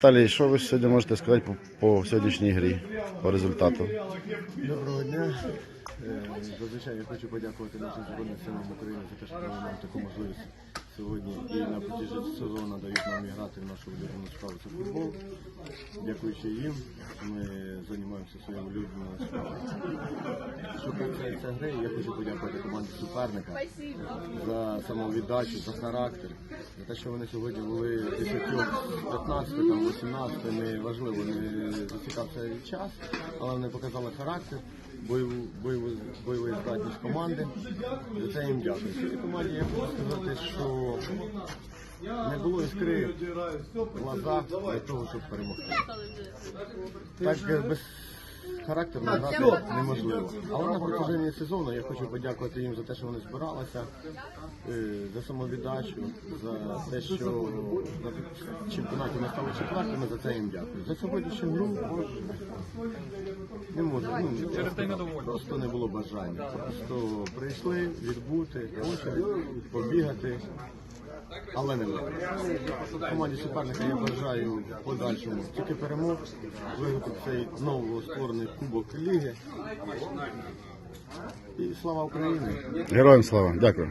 Віталій, що ви сьогодні можете сказати по, по сьогоднішній грі, по результату? Доброго дня. Е, Зазвичай я хочу подякувати нашим Збройним силам України за те, що дали нам таку можливість сьогодні і на протязі сезону дають нам грати в нашу улюблену справу це футбол. Дякуючи їм, ми займаємося своєю улюбленою справою. Що касається гри, я хочу подякувати команді суперника за самовіддачу, за характер, те, що вони сьогодні були 10 15, там 18, не важливо, не засікався час, але вони показали характер, бойову, бойову, здатність команди. За це їм дякую. Цій команді я хочу сказати, що не було іскри в глазах для того, щоб перемогти. Так без характеру грати неможливо. Але на протяженні сезону я хочу подякувати їм за те, що вони збиралися, е, за самовіддачу, за те, що на чемпіонаті ми стали четвертими, за це їм дякую. За сьогоднішню гру не можу. Ну, просто, просто не було бажання. Просто прийшли відбути очередь, побігати. Але не було. Команді суперника я бажаю подальшому тільки перемог, виграти цей новостворений кубок ліги. І слава Україні! Героям слава, дякую.